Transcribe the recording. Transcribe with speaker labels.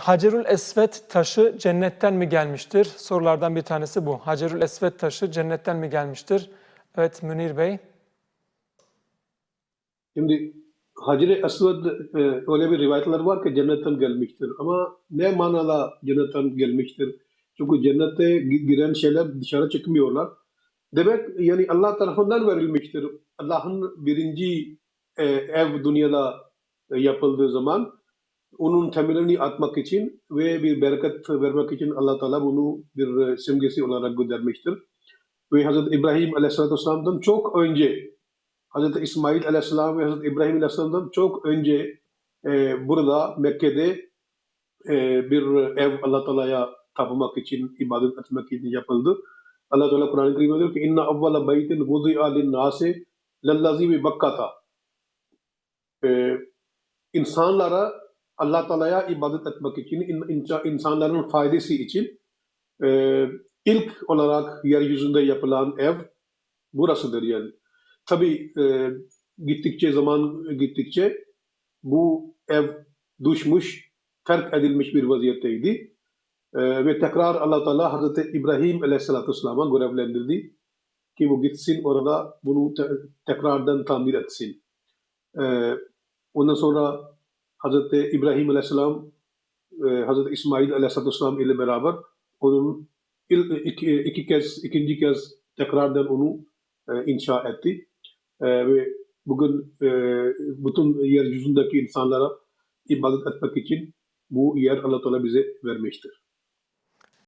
Speaker 1: Hacerül Esvet taşı cennetten mi gelmiştir? Sorulardan bir tanesi bu. Hacerül Esvet taşı cennetten mi gelmiştir? Evet Münir Bey.
Speaker 2: Şimdi Hacer-i Esved e, öyle bir rivayetler var ki cennetten gelmiştir. Ama ne manada cennetten gelmiştir? Çünkü cennete gi- giren şeyler dışarı çıkmıyorlar. Demek yani Allah tarafından verilmiştir. Allah'ın birinci e, ev dünyada e, yapıldığı zaman onun temelini atmak için ve bir bereket vermek için Allah Teala bunu bir e, simgesi olarak göndermiştir. Ve Hazreti İbrahim Aleyhisselatü Vesselam'dan çok önce Hz. İsmail Aleyhisselam ve Hz. İbrahim Aleyhisselam'dan çok önce e, burada Mekke'de e, bir ev Allah Teala'ya tapmak için, ibadet etmek için yapıldı. Allah Teala Kur'an-ı Kerim'de diyor ki inna avvala beytin vudi'a lin nasi lallazi bi Bakkata. E, insanlara Allah Teala'ya ibadet etmek için, in- insa- insanların faydası için e, ilk olarak yeryüzünde yapılan ev burasıdır yani. Tabii e, gittikçe zaman gittikçe bu ev düşmüş, terk edilmiş bir vaziyetteydi. E, ve tekrar Allah Teala Hazreti İbrahim Aleyhisselatü Vesselam'a görevlendirdi ki bu gitsin orada bunu te- tekrardan tamir etsin. E, ondan sonra Hazreti İbrahim Aleyhisselam Hazreti İsmail Aleyhisselatü Vesselam ile beraber onun iki, iki kez, ikinci kez tekrardan onu e, inşa etti. E, ve bugün e, bütün yeryüzündeki insanlara ibadet etmek için bu yer Allah Teala bize vermiştir.